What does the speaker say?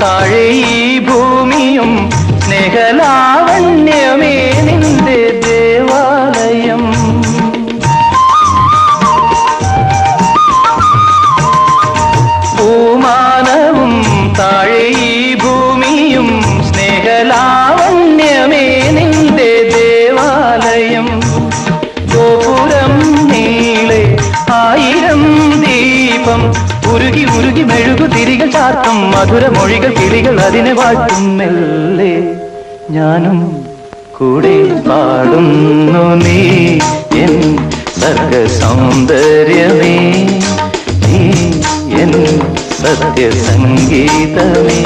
താഴെ ഈ ഭൂമിയും സ്നേഹലാവണ്യമേ നിന്റെ ദേവാലയം. ഭൂമാനവും താഴെ ഈ ഭൂമിയും സ്നേഹലാവണ്യമേ നിന്റെ ദേവാലയം. ഗോപുരം നീളെ ആയിരം ദീപം ഉരുകി ഉരുകി മെഴുകു തിരികൾ ചാർത്തും മധുരമൊഴികൾ കിളികൾ അതിനെ വാഴ്ത്തും മെല്ലെ. ഞാനും കൂടെ പാടുന്നു നീ എൻ സർഗ സൗന്ദര്യമേ നീ എൻ സത്യ സംഗീതമേ